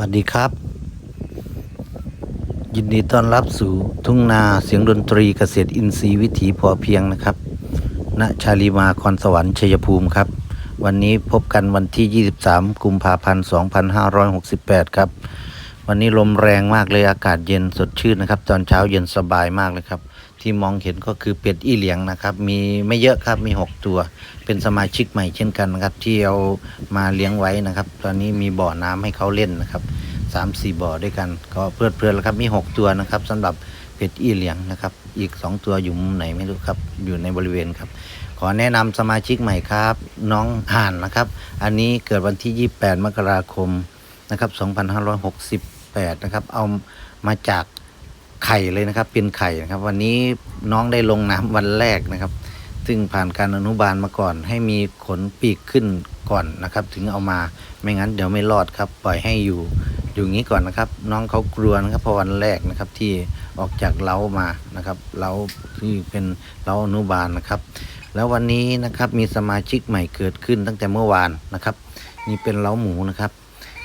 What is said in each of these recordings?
วัสดีครับ ยินดีต้อนรับสู่ทุ่งนาเสียงดนตรีเกษตรอินทรีย์วิถีพอเพียงนะครับณชาลีมาคอนสวรรค์ชัยภูมิครับ วันนี้พบกันวันที่ 23 กุมภาพันธ์ 2568 ครับ วันนี้ลมแรงมากเลยอากาศเย็นสดชื่นนะครับ ตอนเช้าเย็นสบายมากเลยครับ ที่มองเห็นก็คือเป็ดอีเหลียงนะครับ มีไม่เยอะครับมี 6 ตัว เป็นสมาชิกใหม่เช่นกันนะครับ ที่เอามาเลี้ยงไว้นะครับ ตอนนี้มีบ่อน้ำให้เขาเล่นนะครับสามสี่บ่อด้วยกัน ก็เพลิดเพลินแล้วครับมี 6 ตัวนะครับสำหรับเป็ดอีเหลียงนะครับ อีก 2 ตัวอยู่มุมไหนไม่รู้ครับอยู่ในบริเวณครับขอแนะนำสมาชิกใหม่ครับ น้องห่านนะครับ อันนี้เกิดวันที่ 28 มกราคมนะครับ 8นะครับ เอามาจากไข่เลยนะครับ เป็นไข่นะครับ วันนี้น้องได้ลงน้ำวันแรกนะครับ ซึ่งผ่านการอนุบาลมาก่อน ให้มีขนปีกขึ้นก่อนนะครับ ถึงเอามาไม่งั้นเดี๋ยวไม่รอดครับ ปล่อยให้อยู่อยู่งนี้ก่อนนะครับ น้องเขากลัวนะครับเพราะวันแรกนะครับที่ออกจากเล้ามานะครับเล้าที่เป็นเล้าอนุบาลนะครับ แล้ววันนี้นะครับมีสมาชิกใหม่เกิดขึ้นตั้งแต่เมื่อวานนะครับนี่เป็นเล้าหมูนะครับ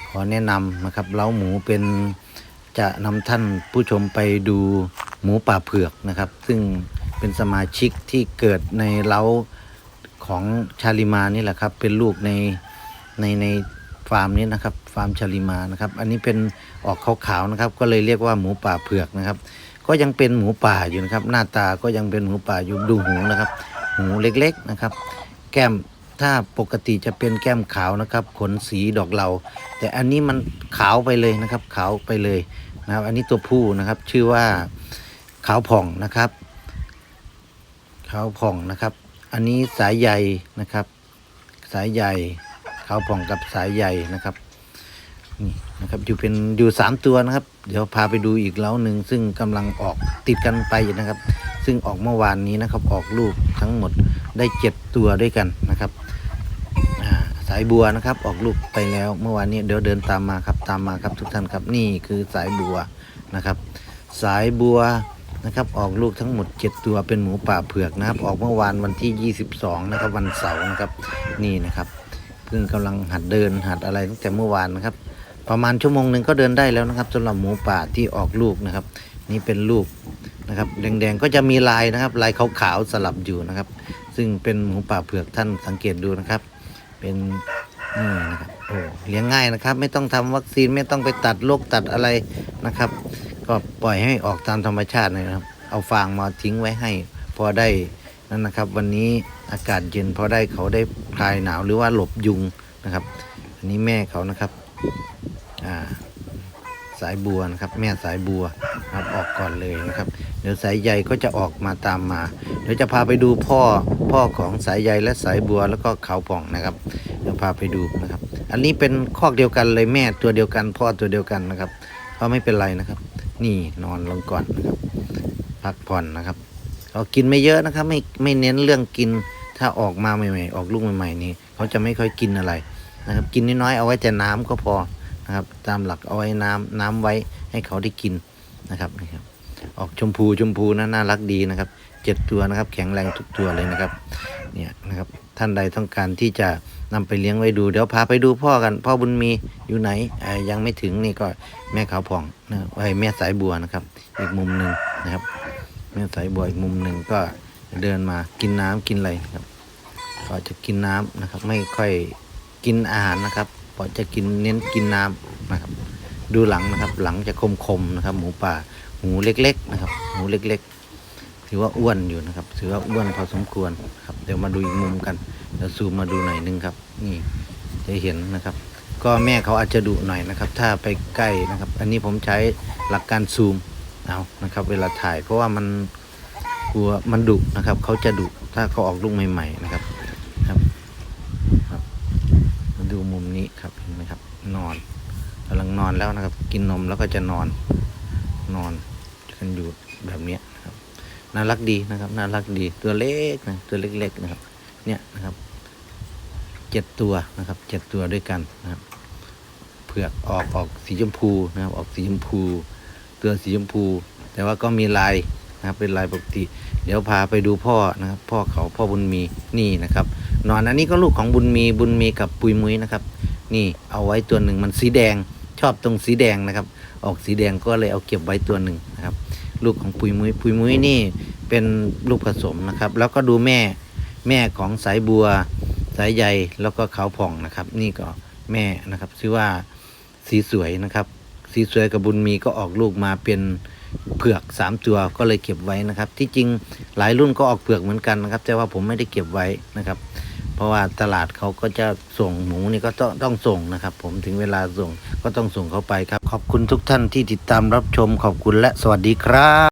ขอแนะนำนะครับเล้าหมูเป็นจะนำท่านผู้ชมไปดูหมูป่าเผือกนะครับ ซึ่งเป็นสมาชิกที่เกิดในเล้าของชาลิมานี่แหละครับ เป็นลูกในในในฟาร์มนี้นะครับ ฟาร์มชาลิมานะครับ อันนี้เป็นออกขาวๆนะครับ ก็เลยเรียกว่าหมูป่าเผือกนะครับ ก็ยังเป็นหมูป่าอยู่นะครับ หน้าตาก็ยังเป็นหมูป่าอยู่ดูหูนะครับ หูเล็กๆนะครับ แก้ม ถ้าปกติจะเป็นแก้มขาวนะครับ ขนสีดอกเหลาแต่อันนี้มันขาวไปเลยนะครับ ขาวไปเลยนะครับ อันนี้ตัวผู้นะครับ ชื่อว่าขาวผ่องนะครับขาวผ่องนะครับ อันนี้สายใยนะครับ สายใยขาวผ่องกับสายใยนะครับนี่นะครับอยู่เป็นอยู่สามตัวนะครับ เดี๋ยวพาไปดูอีกเล้าหนึ่งซึ่งกำลังออกติดกันไปนะครับ ซึ่งออกเมื่อวานนี้นะครับออกลูกทั้งหมดได้เจ็ดตัวด้วยกันนะครับ สายบัวนะครับ ออกลูกไปแล้วเมื่อวานนี้เดี๋ยวเดินตามมาครับตามมาครับทุกท่านครับนี่คือสายบัวนะครับ สายบัวนะครับออกลูกทั้งหมด 7 ตัวเป็นหมูป่าเผือกนะครับ ออกเมื่อวานวันที่ 22 นะครับ วันเสาร์นะครับนี่นะครับเพิ่งกำลังหัดเดินหัดอะไรตั้งแต่เมื่อวานนะครับ ประมาณชั่วโมงหนึ่งก็เดินได้แล้วนะครับสำหรับหมูป่าที่ออกลูกนะครับ นี่เป็นลูกนะครับแดงๆก็จะมีลายนะครับ ลายขาวๆสลับอยู่นะครับ ซึ่งเป็นหมูป่าเผือกท่านสังเกตดูนะครับ เป็นนี่นะครับโอ้เลี้ยงง่ายนะครับ ไม่ต้องทำวัคซีนไม่ต้องไปตัดโรคตัดอะไรนะครับ ก็ปล่อยให้ออกตามธรรมชาตินะครับ เอาฟางมาทิ้งไว้ให้ พอได้นั่นนะครับ วันนี้อากาศเย็นพอได้เขาได้คลายหนาวหรือว่าหลบยุงนะครับ อันนี้แม่เขานะครับอ่าสายบัวนะครับ แม่สายบัวครับออกก่อนเลยนะครับ เดี๋ยวสายใยก็จะออกมาตามมา เดี๋ยวจะพาไปดูพ่อพ่อของสายใยและสายบัวแล้วก็เขาวผ่องนะครับ เดี๋ยวพาไปดูนะครับ อันนี้เป็นคอกเดียวกันเลยแม่ตัวเดียวกัน พ่อตัวเดียวกันนะครับก็ไม่เป็นไรนะครับ นี่นอนลงก่อนนะครับ พักผ่อนนะครับเขากินไม่เยอะนะครับ ไม่ไม่เน้นเรื่องกินถ้าออกมาใหม่ๆ ออกลูกใหม่ๆนี่เขาจะไม่ค่อยกินอะไรนะครับ กินน้อยๆเอาไว้แต่น้ำก็พอนะครับ ตามหลักเอาไว้น้ำน้ำไว้ให้เขาได้กินนะครับนี่ครับ ออกชมพูชมพูนะน่ารักดีนะครับเจ็ดตัวนะครับ แข็งแรงทุกตัวเลยนะครับเนี่ยนะครับท่านใดต้องการที่จะนำไปเลี้ยงไว้ดูเดี๋ยวพาไปดูพ่อกัน พ่อบุญมีอยู่ไหนอยังไม่ถึงนี่ก็แม่ขาวผ่องนะไอ้แม่สายบัวนะครับ อีกมุมหนึ่งนะครับ แม่สายบัวอีกมุมหนึ่งก็เดินมากินน้ำกินอะไรครับก็จะกินน้ำนะครับ ไม่ค่อยกินอาหารนะครับพราะจะกินเน้นกินน้ำนะครับ ดูหลังนะครับ หลังจะคมๆนะครับ หมูป่า หูเล็กๆนะครับ หูเล็กๆ ถือว่าอ้วนอยู่นะครับ ถือว่าอ้วนพอสมควรครับ เดี๋ยวมาดูอีกมุมกัน เดี๋ยวซูมมาดูหน่อยนึงครับ นี่จะเห็นนะครับ ก็แม่เขาอาจจะดุหน่อยนะครับ ถ้าไปใกล้นะครับ อันนี้ผมใช้หลักการซูมเอานะครับ เวลาถ่าย เพราะว่ามันกลัวมันดุนะครับ เขาจะดุถ้าเขาออกลูกใหม่ ๆ นะครับครับครับมาดูมุมนี้ครับเห็นไหมครับ นอนกำลังนอนแล้วนะครับ กินนมแล้วก็จะนอน นอนกันอยู่แบบเนี้ยนะครับน่ารักดีนะครับน่ารักดีตัวเล็กนะตัวเล็กๆนะครับเนี่ยนะครับเจ็ดตัวนะครับเจ็ดตัวด้วยกันนะครับเผือกออกออกสีชมพูนะครับออกสีชมพู ตัวสีชมพู แต่ว่าก็มีลายนะครับเป็นลายปกติ เดี๋ยวพาไปดูพ่อนะครับพ่อเขาพ่อบุญมีนี่นะครับนอนอันนี้ก็ลูกของบุญมีบุญมีกับปุยมุ้ยนะครับ นี่เอาไว้ตัวหนึ่งมันสีแดง ชอบตรงสีแดงนะครับ ออกสีแดงก็เลยเอาเก็บไว้ตัวหนึ่งนะครับ ลูกของปุยมุ้ยปุยมุ้ยนี่เป็นลูกผสมนะครับ แล้วก็ดูแม่แม่ของสายบัว สายใยแล้วก็ขาวผ่องนะครับ นี่ก็แม่นะครับชื่อว่าสีสวยนะครับ สีสวยกับบุญมีก็ออกลูกมาเป็นเผือกสามตัวก็เลยเก็บไว้นะครับ ที่จริงหลายรุ่นก็ออกเผือกเหมือนกันนะครับ แต่ว่าผมไม่ได้เก็บไว้นะครับ เพราะว่าตลาดเขาก็จะส่งหมูนี่ก็ต้องต้องส่งนะครับ ผมถึงเวลาส่งก็ต้องส่งเขาไปครับ ขอบคุณทุกท่านที่ติดตามรับชมขอบคุณและสวัสดีครับ